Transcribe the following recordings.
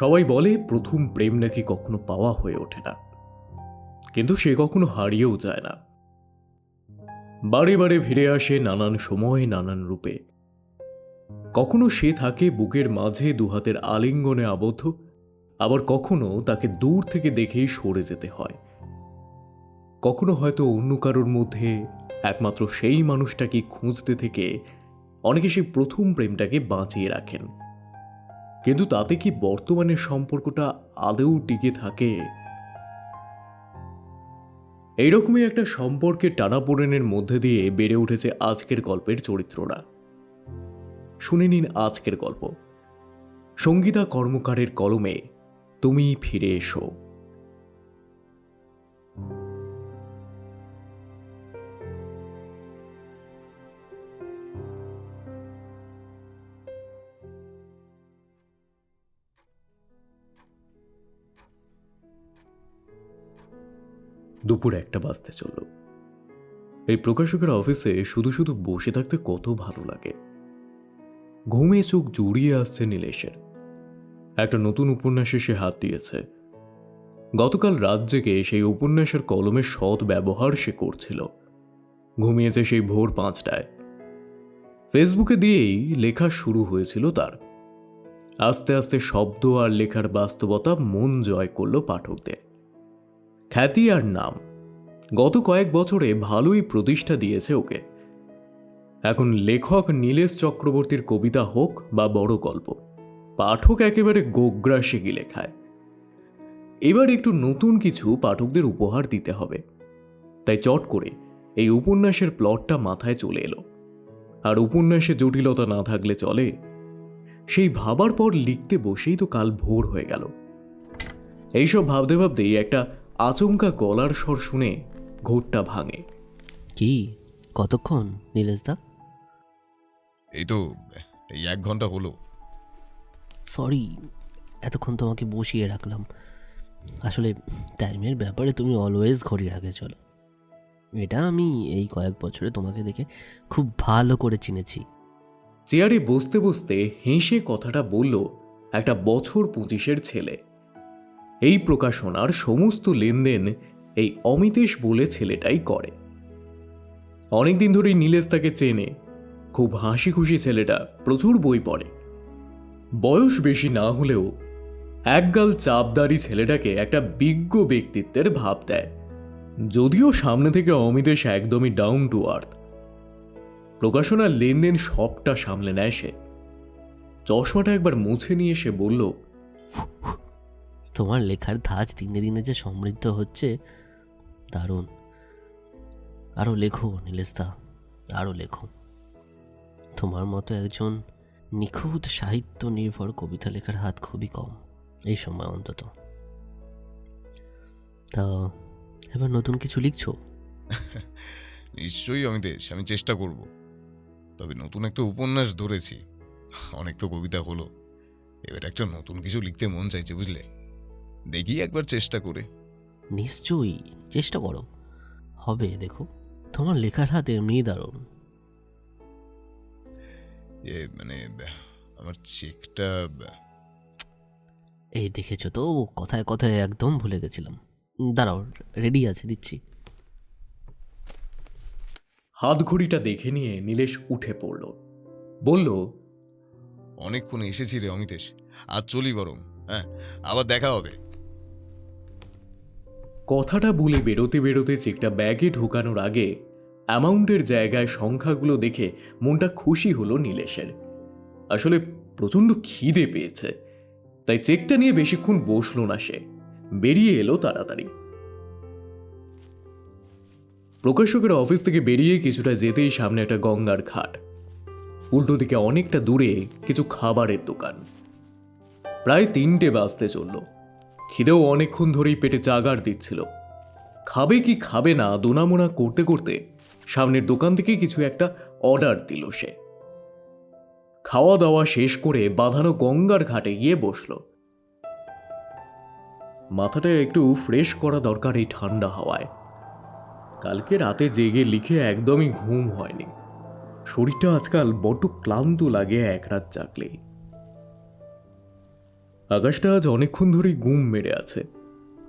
সবাই বলে, প্রথম প্রেম নাকি কখনো পাওয়া হয়ে ওঠে না। কিন্তু সে কখনো হারিয়েও যায় না। বারে বারে ফিরে আসে নানান সময়, নানান রূপে। কখনো সে থাকে বুকের মাঝে দুহাতের আলিঙ্গনে আবদ্ধ, আবার কখনো তাকে দূর থেকে দেখেই সরে যেতে হয়। কখনো হয়তো অন্য কারোর মধ্যে, একমাত্র সেই মানুষটাকে খুঁজতে থেকে অনেকে সেই প্রথম প্রেমটাকে বাঁচিয়ে রাখেন। কিন্তু তাতে কি বর্তমানের সম্পর্কটা আদৌ টিকে থাকে? এইরকমই একটা সম্পর্কের টানাপোড়েনের মধ্যে দিয়ে বেড়ে উঠেছে আজকের গল্পের চরিত্ররা। শুনে নিন আজকের গল্প। সঙ্গীতা কর্মকারের কলমে, তুমি ফিরে এসো। দুপুর একটা বাজতে চলল। এই প্রকাশকের অফিসে শুধু শুধু বসে থাকতে কত ভালো লাগে। ঘুমে চোখ জুড়িয়ে আসছে নীলেশের। একটা নতুন উপন্যাসে সে হাত দিয়েছে। গতকাল রাত জেগে সেই উপন্যাসের কলমের সৎ ব্যবহার সে করছিল। ঘুমিয়েছে সেই ভোর পাঁচটায়। ফেসবুকে দিয়েই লেখা শুরু হয়েছিল তার। আস্তে আস্তে শব্দ আর লেখার বাস্তবতা মন জয় করল পাঠকদের। খ্যাতি আর নাম। গত কয়েক বছরে ভালোই প্রতিষ্ঠা দিয়েছে ওকে। এখন লেখক নীলেশ চক্রবর্তীর কবিতা হোক বা বড় গল্প, পাঠক একেবারে গোগ্রাসে গিলে খায় এবার একটু নতুন কিছু পাঠকদের উপহার দিতে হবে। তাই চট করে এই উপন্যাসের প্লটটা মাথায় চলে এলো। আর উপন্যাসে জটিলতা না থাকলে চলে। সেই ভাবার পর লিখতে বসেই তো কাল ভোর হয়ে গেল। এইসব ভাবতে ভাবতেই একটা আচমকা গলার স্বর শুনে ঘোরটা ভাঙে। কি? কতক্ষণ নীলেশদা এই তো এই এক ঘণ্টা হলো। সরি এতক্ষণ তোমাকে বসিয়ে রাখলাম। আসলে টাইমের ব্যাপারে তুমি অলওয়েজ ঘড়ির আগে চলো। এটা আমি এই কয়েক বছরে তোমাকে দেখে খুব ভালো করে চিনেছি। চেয়ারে বসতে বসতে হেসে কথাটা বলল একটা বছর পঁচিশের ছেলে। এই প্রকাশনার সমস্ত লেনদেন এই অমিতেশ বলে ছেলেটাই করে। অনেকদিন ধরেই নীলেশ তাকে চেনে। খুব হাসি খুশি ছেলেটা, প্রচুর বই পড়ে। বয়স বেশি না হলেও একগাল চাপদারি ছেলেটাকে একটা বিজ্ঞ ব্যক্তিত্বের ভাব দেয়। যদিও সামনে থেকে অমিতেশ একদমই ডাউন টু আর্থ প্রকাশনার লেনদেন সবটা সামলে নেয় সে। চশমাটা একবার মুছে নিয়ে সে বলল তোমার লেখার ধাঁচ দিনে দিনে যে সমৃদ্ধ হচ্ছে, দারুণ। আরও লেখো নীলেশদা আরও লেখো। তোমার মতো একজন নিখুঁত সাহিত্য নির্ভর কবিতা লেখার হাত খুবই কম, এই সময় অন্তত। তা, এবার নতুন কিছু লিখছো? নিশ্চয়ই আমি দেশ আমি চেষ্টা করব। তবে নতুন একটা উপন্যাস ধরেছি, অনেক তো কবিতা হলো। এবার একটা নতুন কিছু লিখতে মন চাইছে, বুঝলে? দেখি একবার চেষ্টা করে। নিশ্চয়ই চেষ্টা করো। হবে দেখো তোমার লেখার হাত এমনিই দারুণ। এ মানে আমার চেকটা এই দেখেছ তো কথায় কথায় একদম ভুলে গেছিলাম। দাঁড়াও রেডি আছে দিচ্ছি। হাত ঘড়িটা দেখে নিয়ে নীলেশ উঠে পড়ল। বলল অনেকক্ষণ এসেছি রে অমিতেশ আর চলি বরং হ্যাঁ আবার দেখা হবে। কথাটা বলে বেরোতে বেরোতে চেকটা ব্যাগে ঢোকানোর আগে অ্যামাউন্টের জায়গায় সংখ্যাগুলো দেখে মনটা খুশি হলো নীলেশের। আসলে প্রচণ্ড খিদে পেয়েছে, তাই চেকটা নিয়ে বেশিক্ষণ বসল না সে। বেরিয়ে এলো তাড়াতাড়ি। প্রকাশকের অফিস থেকে বেরিয়ে কিছুটা যেতেই সামনে একটা গঙ্গার ঘাট উল্টো দিকে অনেকটা দূরে কিছু খাবারের দোকান। প্রায় তিনটে বাজতে চলল। খিদেও অনেকক্ষণ ধরেই পেটে চাগার দিচ্ছিল। খাবে কি খাবে না, দোনামোনা করতে করতে সামনের দোকান থেকে কিছু একটা অর্ডার দিল সে। খাওয়া দাওয়া শেষ করে বাঁধানো গঙ্গার ঘাটে গিয়ে বসল। মাথাটা একটু ফ্রেশ করা দরকার এই ঠান্ডা হাওয়ায়। কালকে রাতে জেগে লিখে একদমই ঘুম হয়নি। শরীরটা আজকাল বড্ড ক্লান্ত লাগে এক রাত জাগলেই। আকাশটা আজ অনেকক্ষণ ধরেই গুম মেরে আছে,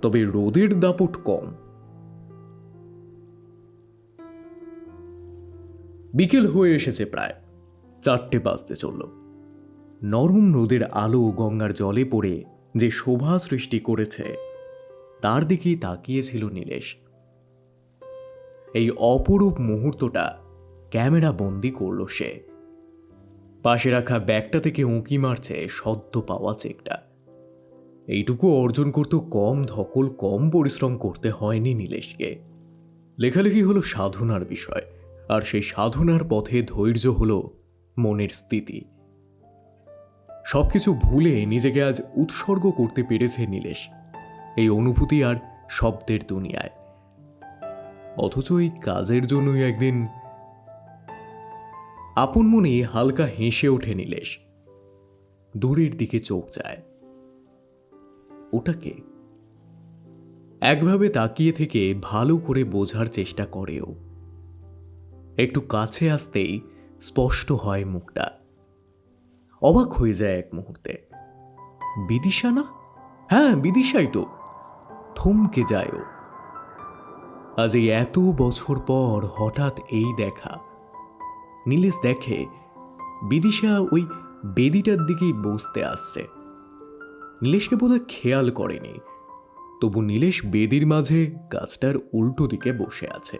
তবে রোদের দাপট কম। বিকেল হয়ে এসেছে প্রায়, চারটে বাজতে চলল। নরম রোদের আলো গঙ্গার জলে পড়ে যে শোভা সৃষ্টি করেছে, তার দিকেই তাকিয়েছিল নীলেশ। এই অপরূপ মুহূর্তটা ক্যামেরা বন্দি করল সে। পাশে রাখা ব্যাগটা থেকে উঁকি মারছে সদ্য পাওয়া চেকটা। এইটুকু অর্জন করতে কম ধকল, কম পরিশ্রম করতে হয়নি নীলেশকে। লেখালেখি হলো সাধনার বিষয়, আর সেই সাধনার পথে ধৈর্য হলো মনের স্থিতি। সবকিছু ভুলে নিজেকে আজ উৎসর্গ করতে পেরেছে নীলেশ, এই অনুভূতি আর শব্দের দুনিয়ায়। অথচ এই কাজের জন্যই একদিন আপন মনে হালকা হেসে ওঠে নীলেশ। দূরের দিকে চোখ যায়। ওটাকে। একভাবে তাকিয়ে থেকে ভালো করে বোঝার চেষ্টা করেও। একটু কাছে আসতেই স্পষ্ট হয় মুখটা। অবাক হয়ে যায় এক মুহূর্তে। বিদিশা না? হ্যাঁ বিদিশাই তো। থমকে যায় ও। আজ এই এত বছর পর হঠাৎ এই দেখা। নীলেশ দেখে বিদিশা ওই বেদিটার দিকেই বসতে আসছে। নীলেশকে বোধহয় খেয়াল করেনি। তবু নীলেশ বেদির মাঝে গাছটার উল্টো দিকে বসে আছে।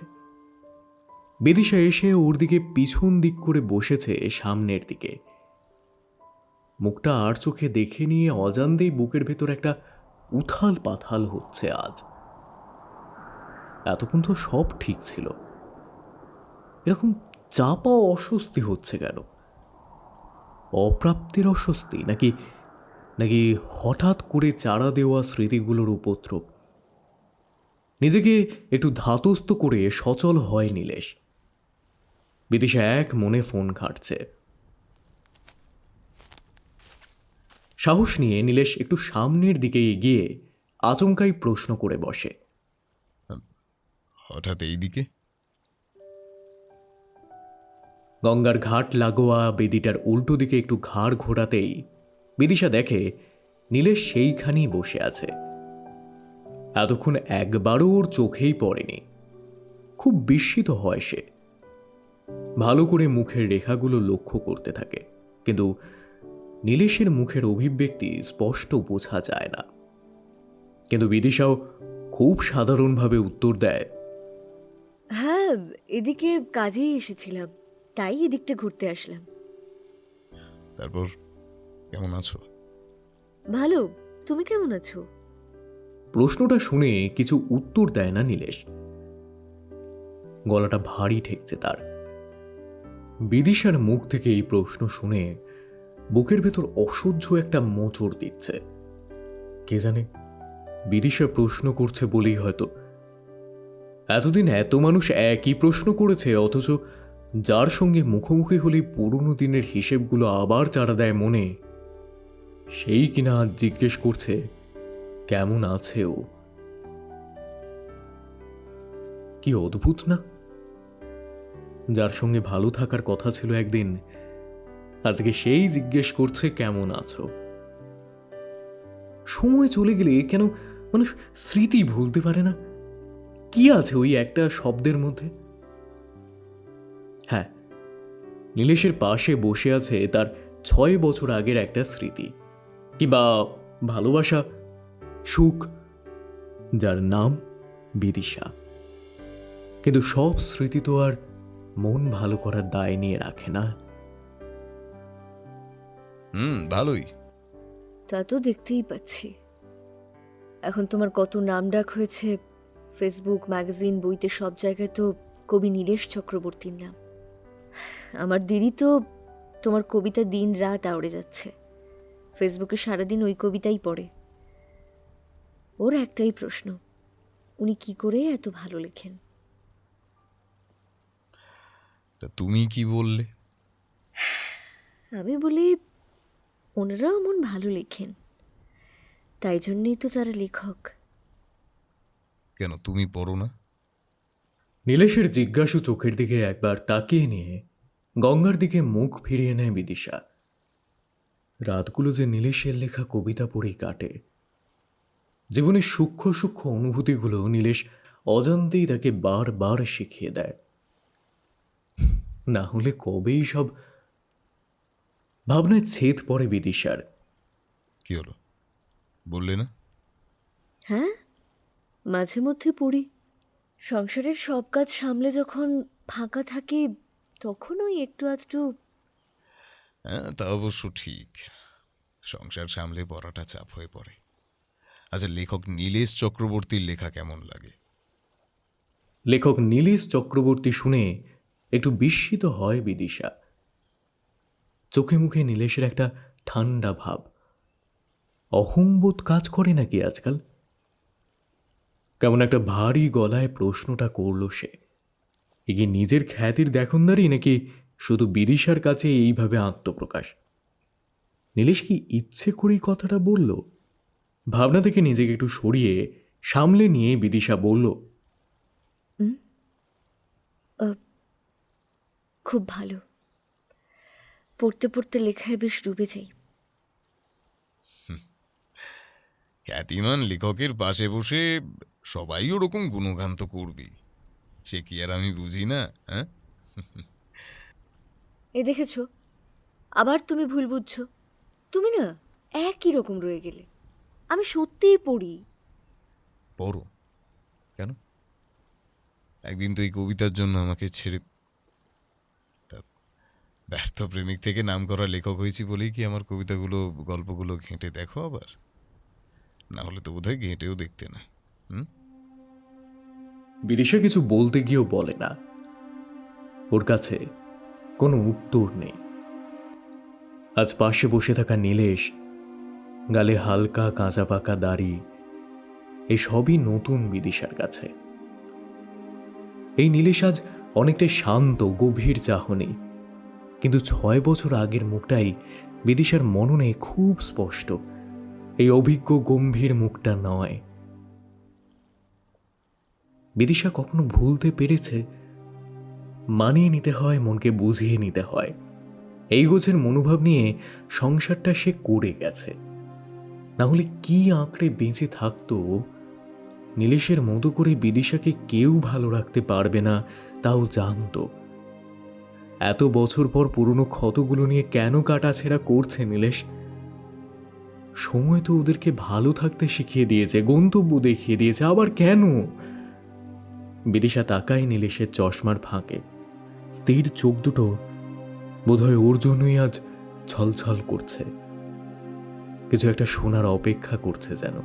বেদিশা এসে ওর দিকে পিছন দিক করে বসেছে সামনের দিকে। মুখটা আর চোখে দেখে নিয়ে অজান্তেই বুকের ভেতর একটা উথাল পাথাল হচ্ছে আজ। এতক্ষণ তো সব ঠিক ছিল। এরকম চাপা অস্বস্তি হচ্ছে কেন? অপ্রাপ্তির অস্বস্তি নাকি নাকি হঠাৎ করে চারা দেওয়া স্মৃতিগুলোর উপদ্রব? নিজেকে একটু ধাতস্থ করে সচল হয় নীলেশ। বিদিশা এক মনে ফোন ঘাঁটছে। সাহস নিয়ে নীলেশ একটু সামনের দিকে এগিয়ে আচমকাই প্রশ্ন করে বসে। হঠাৎ এই দিকে? গঙ্গার ঘাট লাগোয়া বেদিটার উল্টো দিকে একটু ঘাড় ঘোরাতেই বিদিশা দেখে নীলেশ সেইখানেই বসে আছে। এতক্ষণ একবারও ওর চোখেই পড়েনি। খুব বিস্মিত হয় সে। ভালো করে মুখের রেখাগুলো লক্ষ্য করতে থাকে কিন্তু নীলেশের মুখের অভিব্যক্তি স্পষ্ট বোঝা যায় না। কিন্তু বিদিশাও খুব সাধারণভাবে উত্তর দেয় হ্যাঁ এদিকে কাজেই এসেছিলাম তাই এদিকটা ঘুরতে আসলাম। তারপর কেমন আছো? ভালো তুমি কেমন আছো? প্রশ্নটা শুনে কিছু উত্তর দেয় না নীলেশ। গলাটা ভারী ঠেকছে তার। বিদিশার মুখ থেকে এই প্রশ্ন শুনে বুকের ভেতর অসহ্য একটা মোচড় দিচ্ছে। কে জানে বিদিশা প্রশ্ন করছে বলেই হয়তো। এতদিন এত মানুষ একই প্রশ্ন করেছে অথচ যার সঙ্গে মুখোমুখি হলেই পুরনো দিনের হিসেবগুলো আবার চারা দেয় মনে সেই কিনা আজ জিজ্ঞেস করছে, কেমন আছে ও? কি অদ্ভুত না? যার সঙ্গে ভালো থাকার কথা ছিল একদিন, আজকে সেই জিজ্ঞেস করছে, কেমন আছো? সময় চলে গেলে কেন মানুষ স্মৃতি ভুলতে পারে না? কি আছে ওই একটা শব্দের মধ্যে? হ্যাঁ নীলেশের পাশে বসে আছে তার ছয় বছর আগের একটা স্মৃতি। কিংবা ভালোবাসা সুখ যার নাম বিদিশা। কিন্তু সব স্মৃতি তো আর মন ভালো করার দায় নিয়ে রাখে না। হুম ভালোই। তা তো দেখতেই পাচ্ছি। এখন তোমার কত নাম ডাক হয়েছে ফেসবুক ম্যাগাজিন বইতে সব জায়গায় তো কবি নীলেশ চক্রবর্তীর নাম। আমার দিদি তো তোমার কবিতা দিন রাত আওড়ে যাচ্ছে। ফেসবুকে সারাদিন ওই কবিতাই পড়ে। ওর একটাই প্রশ্ন উনি কি করে এত ভালো লেখেন? তা তুমি কি বললে? আমি বলি ওনারাও মন ভালো লেখেন। তাই জন্যই তো তারা লেখক। কেন তুমি পড়ো না? নীলেশের জিজ্ঞাসু চোখের দিকে একবার তাকিয়ে নিয়ে গঙ্গার দিকে মুখ ফিরিয়ে নেয় বিদিশা। রাতগুলো যে নীলেশের লেখা কবিতা পড়েই কাটে। জীবনের সূক্ষ্ম সূক্ষ্ম অনুভূতিগুলো নীলেশ অজান্তেই তাকে বারবার শিখিয়ে দেয়। না হলে কবেই সব ভাবনায় ছেদ পড়ে বিদিশার। কি হলো? বললে না? হ্যাঁ মাঝে মধ্যে পড়ি। সংসারের সব কাজ সামলে যখন ফাঁকা থাকি তখন ওই একটু আধটু হ্যাঁ তা অবশ্য ঠিক। সংসার সামলে পড়াটা চাপ হয়ে পড়ে। আচ্ছা লেখক নীলেশ চক্রবর্তীর লেখা কেমন লাগে? লেখক নীলেশ চক্রবর্তী শুনে একটু বিস্মিত হয় বিদিশা। চোখে মুখে নীলেশের একটা ঠান্ডা ভাব। অহংবোধ কাজ করে নাকি আজকাল? কেমন একটা ভারী গলায় প্রশ্নটা করল সে। এ কি নিজের খ্যাতির দেখনদারি নাকি শুধু বিদিশার কাছে এইভাবে আত্মপ্রকাশ। নীলেশ কি ইচ্ছে করেই কথাটা বলল? ভাবনা থেকে নিজেকে একটু সরিয়ে সামলে নিয়ে বিদিশা বলল খুব ভালো। পড়তে পড়তে লেখায় বেশ ডুবে যাই। খ্যাতিমান লেখকের পাশে বসে সবাই ওরকম গুণগান তো করবেই। সে কি আর আমি বুঝি না হ্যাঁ? এ দেখেছ? আবার তুমি ভুল বুঝছ। তুমি না একই রকম রয়ে গেলে। আমি সত্যিই পড়ি। পড়ো। কেন? একদিন তো এই কবিতার জন্য আমাকে ছেড়ে তা ব্যর্থ প্রেমিক থেকে নাম করা লেখক হয়েছি বলেই কি আমার কবিতাগুলো গল্পগুলো ঘেঁটে দেখো আবার? না হলে তো বোধহয় ঘেঁটেও দেখতে না। হুম? বিদিশা কিছু বলতে গিয়েও বলে না। ওর কাছে কোনো উত্তর নেই। আজ পাশে বসে থাকা নীলেশ গালে হালকা কাঁচা পাকা দাড়ি এই সবই নতুন বিদিশার কাছে। এই নীলেশ আজ অনেকটা শান্ত, গভীর চাহনি, কিন্তু ছয় বছর আগের মুখটাই বিদিশার মননে খুব স্পষ্ট, এই অভিজ্ঞ গম্ভীর মুখটা নয়। বিদিশা কখনো ভুলতে পেরেছে মানিয়ে নিতে হয়, মনকে বুঝিয়ে নিতে হয়। এই গোছের মনোভাব নিয়ে সংসারটা সে করে গেছে। না হলে কি আঁকড়ে বেঁচে থাকতো? নীলেশের মতো করে বিদিশাকে কেউ ভালো রাখতে পারবে না, তাও জানতো। এত বছর পর পুরনো ক্ষতগুলো নিয়ে কেন কাটাছেড়া করছে নীলেশ? সময় তো ওদেরকে ভালো থাকতে শিখিয়ে দিয়েছে, গন্তব্য দেখিয়ে দিয়েছে, আবার কেন? বিদিশা তাকায় নীলেশের চশমার ফাঁকে। স্থির চোখ দুটো বোধহয় ওর জন্যই আজ ছলছল করছে। কিছু একটা শোনার অপেক্ষা করছে যেন।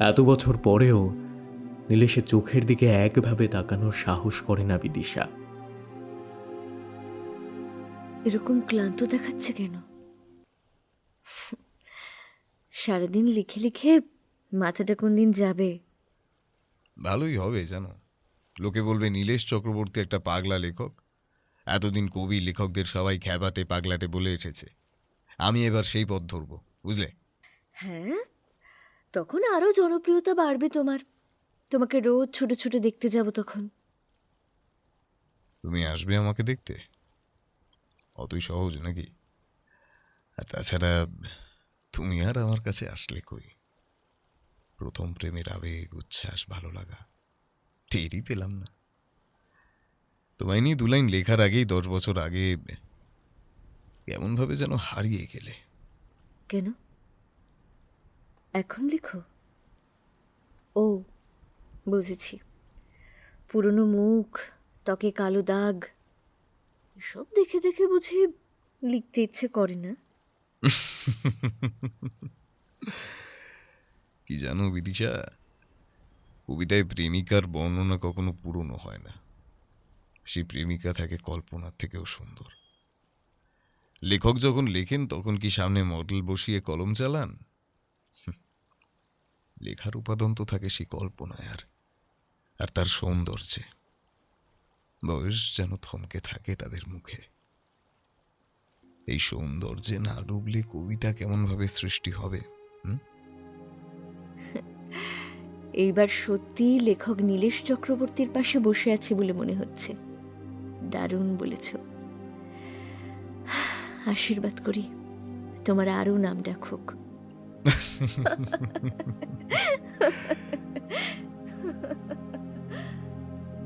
এত বছর পরেও নীলেশের চোখের দিকে একভাবে তাকানোর সাহস করে না বিদিশা। এরকম ক্লান্ত দেখাচ্ছে কেন? সারাদিন লিখে লিখে মাথাটা কোন দিন যাবে? ভালোই হবে জানো। লোকে বলবে নীলেশ চক্রবর্তী একটা পাগলা লেখক। এতদিন কবি লেখকদের সবাই খ্যাবাটে পাগলাটে বলে এসেছে। আমি এবার সেই পথ ধরব বুঝলে? হ্যাঁ? তখন আরও জনপ্রিয়তা বাড়বে তোমার। তোমাকে রোজ ছুটে ছুটে দেখতে যাব তখন। তুমি আসবে আমাকে দেখতে? অতই সহজ নাকি? আর তাছাড়া তুমি আর আমার কাছে আসলে কই? প্রথম প্রেমের আবেগ উচ্ছ্বাস ভালো লাগা। টেরই পেলাম না। তোমায় নিয়ে দু লাইন লেখার আগেই দশ বছর আগে কেমনভাবে যেন হারিয়ে গেলে। কেন? এখন লিখো। ও বুঝেছি। পুরনো মুখ ত্বকে কালো দাগ সব দেখে দেখে বুঝি লিখতে ইচ্ছে করে না। কি জানো বিদিশা? কবিতায় প্রেমিকার বর্ণনা কখনো পুরনো হয় না। সেই প্রেমিকা থাকে কল্পনার থেকেও সুন্দর। লেখক যখন লেখেন, তখন কি সামনে মডেল বসিয়ে কলম চালান? লেখার উপাদান তো থাকে সেই কল্পনায় আর আর তার সৌন্দর্যে। বয়স যেন থমকে থাকে তাদের মুখে। এই সৌন্দর্যে না ডুবলে কবিতা কেমনভাবে সৃষ্টি হবে, হুম? এইবার সত্যিই লেখক নীলেশ চক্রবর্তীর পাশে বসে আছে বলে মনে হচ্ছে। দারুণ বলেছ। আশীর্বাদ করি। তোমার আরও নাম ডাকুক।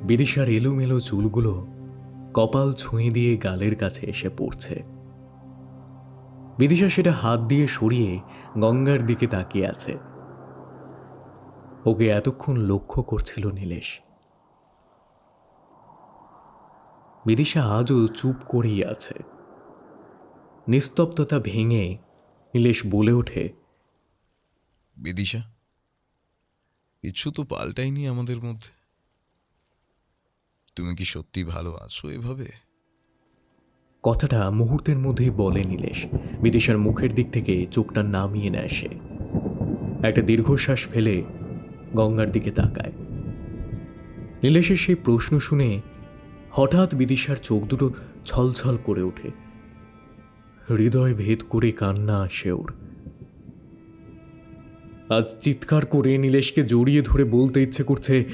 বিদিশার এলোমেলো চুলগুলো কপাল ছুঁয়ে দিয়ে গালের কাছে এসে পড়ছে। বিদিশা সেটা হাত দিয়ে সরিয়ে গঙ্গার দিকে তাকিয়ে আছে। ওকে এতক্ষণ লক্ষ্য করছিল নীলেশ। বিদিশা আজও চুপ করেই আছে। নিস্তব্ধতা ভেঙে নীলেশ বলে ওঠে বিদিশা কিছু তো পাল্টাইনি আমাদের মধ্যে। তুমি কি সত্যি ভালো আছো এভাবে? কথাটা মুহূর্তের মধ্যেই বলে নীলেশ। বিদিশার মুখের দিক থেকে চোখটা নামিয়ে নেয় সে। একটা দীর্ঘশ্বাস ফেলে গঙ্গার দিকে তাকায়। নীলেশের সেই প্রশ্ন শুনে হঠাৎ বিদিশার চোখ দুটো ছলছল করে ওঠে। হৃদয় ভেদ করে কান্না আসে ওর। আজ চিৎকার করে নীলেশকে জড়িয়ে ধরে বলতে ইচ্ছে করছে,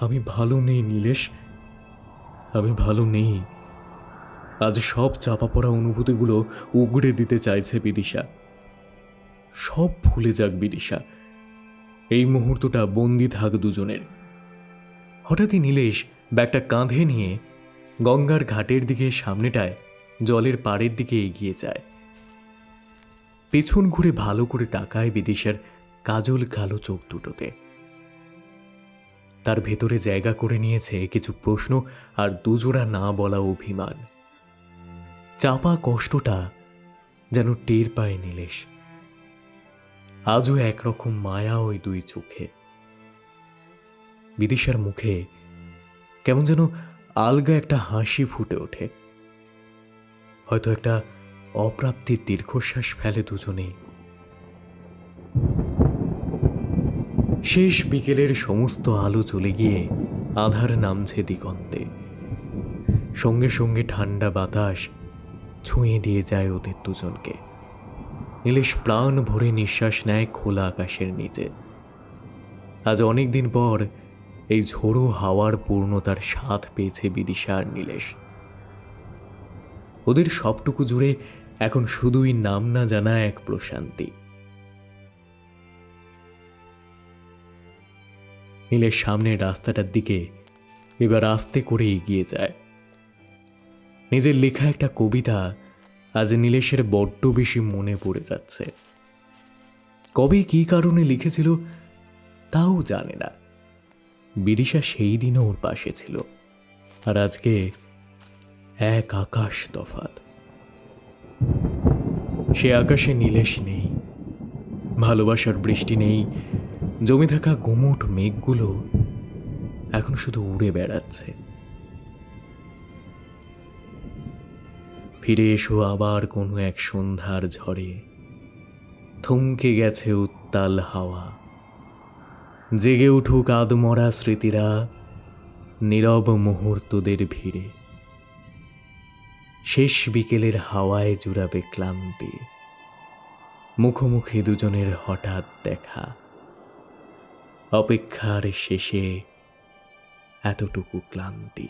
আমি ভালো নেই নীলেশ। আমি ভালো নেই। আজ সব চাপা পড়া অনুভূতিগুলো উগড়ে দিতে চাইছে বিদিশা। সব ভুলে যাক বিদিশা। এই মুহূর্তটা বন্দি থাক দুজনের। হঠাৎই নীলেশ ব্যাগটা কাঁধে নিয়ে গঙ্গার ঘাটের দিকে সামনেটায় জলের পাড়ের দিকে এগিয়ে যায়। পেছন ঘুরে ভালো করে তাকায় বিদিশার কাজল কালো চোখ দুটোতে। তার ভেতরে জায়গা করে নিয়েছে কিছু প্রশ্ন আর দুজোড়া না বলা অভিমান। চাপা কষ্টটা যেন টের পায় নীলেশ। আজও একরকম মায়া ওই দুই চোখে। বিদিশার মুখে কেমন যেন আলগা একটা হাসি ফুটে ওঠে। হয়তো একটা অপ্রাপ্তির দীর্ঘশ্বাস ফেলে দুজনেই। শেষ বিকেলের সমস্ত আলো চলে গিয়ে আধার নামছে দিগন্তে। সঙ্গে সঙ্গে ঠান্ডা বাতাস ছুঁয়ে দিয়ে যায় ওদের দুজনকে। নীলেশ প্রাণ ভরে নিঃশ্বাস নেয় খোলা আকাশের নিচে। আজ অনেক দিন পর এই ঝোড়ো হাওয়ার পূর্ণতার স্বাদ পেয়েছে বিদিশা আর নীলেশ। ওদের সবটুকু জুড়ে এখন শুধুই নাম না জানা এক প্রশান্তি। নীলের সামনের রাস্তাটার দিকে এবার আস্তে করে এগিয়ে যায়। নিজের লেখা একটা কবিতা আজ নীলেশের বড্ড বেশি মনে পড়ে যাচ্ছে। কবে কী কারণে লিখেছিল তাও জানে না। বিদিশা সেই দিনও ওর পাশে ছিল। আর আজকে এক আকাশ তফাত সে আকাশে নীলেশ নেই, ভালোবাসার বৃষ্টি নেই, জমে থাকা গুমুট মেঘগুলো এখন শুধু উড়ে বেড়াচ্ছে। ফিরে এসো আবার কোনো এক সন্ধ্যার ঝড়ে। থমকে গেছে উত্তাল হাওয়া। জেগে উঠুক আদমরা স্মৃতিরা নীরব মুহূর্তদের ভিড়ে। শেষ বিকেলের হাওয়ায় জুড়াবে ক্লান্তি। মুখোমুখি দুজনের হঠাৎ দেখা। অপেক্ষার শেষে এতটুকু ক্লান্তি।